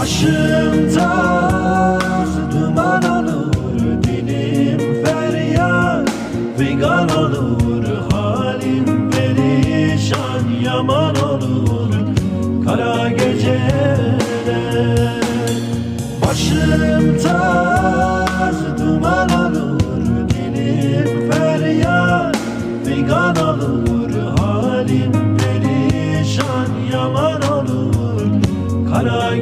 Başım duman olur Dilim feryat. Figan olur Halim perişan. Yaman olur Kara geceler. Başım taz duman olur Dilim feryat. Figan olur Halim perişan. Yaman olur Kara